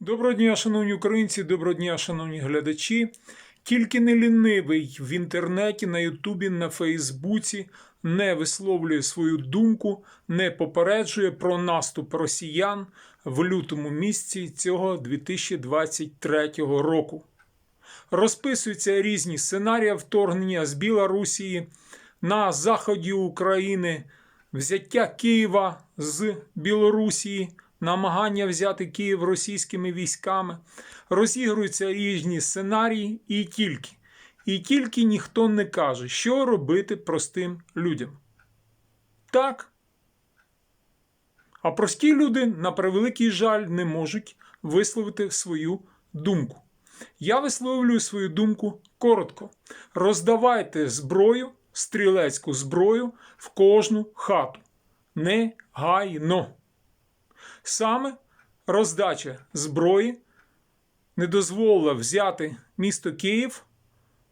Доброго дня, шановні українці, доброго дня, шановні глядачі. Тільки не лінивий в інтернеті, на Ютубі, на Фейсбуці не висловлює свою думку, не попереджує про наступ росіян в лютому місці цього 2023 року. Розписуються різні сценарії вторгнення з Білорусі на заході України, взяття Києва з Білорусі, намагання взяти Київ російськими військами. Розігруються різні сценарії і тільки. І тільки ніхто не каже, що робити простим людям. Так. А прості люди, на превеликий жаль, не можуть висловити свою думку. Я висловлюю свою думку коротко. Роздавайте зброю, стрілецьку зброю в кожну хату. Негайно. Саме роздача зброї не дозволила взяти місто Київ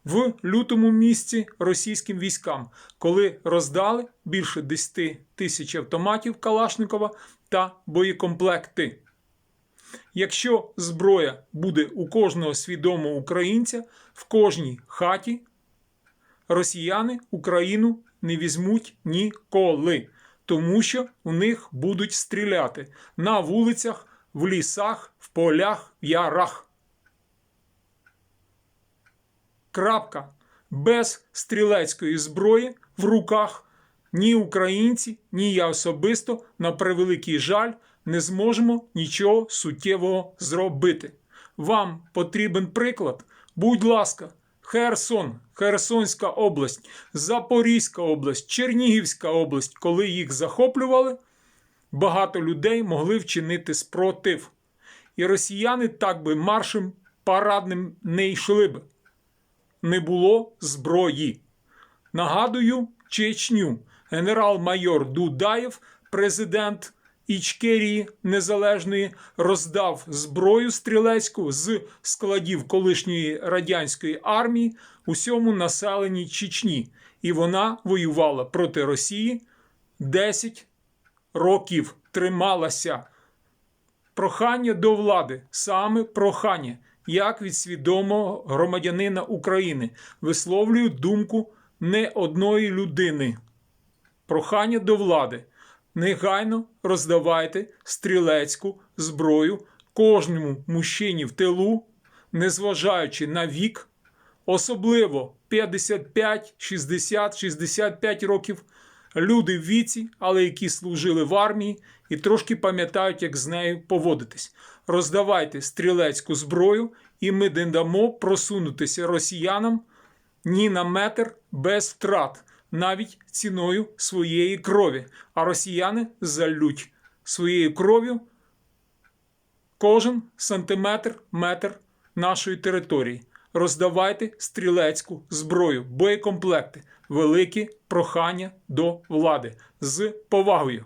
в лютому місці російським військам, коли роздали більше 10 тисяч автоматів Калашникова та боєкомплекти. Якщо зброя буде у кожного свідомого українця в кожній хаті, росіяни Україну не візьмуть ніколи, тому що у них будуть стріляти на вулицях, в лісах, в полях, в ярах. Крапка. Без стрілецької зброї в руках ні українці, ні я особисто, на превеликий жаль, не зможемо нічого суттєвого зробити. Вам потрібен приклад? Будь ласка, Херсон, Херсонська область, Запорізька область, Чернігівська область, коли їх захоплювали, багато людей могли вчинити спротив. І росіяни так би маршем парадним не йшли б. Не було зброї. Нагадую, Чечню генерал-майор Дудаєв, президент Ічкерії Незалежної, роздав зброю стрілецьку з складів колишньої радянської армії усьому населенні Чечні, і вона воювала проти Росії 10 років. Трималася. Прохання до влади, саме прохання, як від свідомого громадянина України, висловлюю думку не одної людини. Прохання до влади. Негайно роздавайте стрілецьку зброю кожному мужчині в тилу, незважаючи на вік, особливо 55, 60, 65 років. Люди в віці, але які служили в армії і трошки пам'ятають, як з нею поводитись. Роздавайте стрілецьку зброю, і ми не дамо просунутися росіянам ні на метр без втрат, навіть ціною своєї крові. А росіяни залють своєю кров'ю кожен сантиметр, метр нашої території. Роздавайте стрілецьку зброю, боєкомплекти, великі прохання до влади з повагою.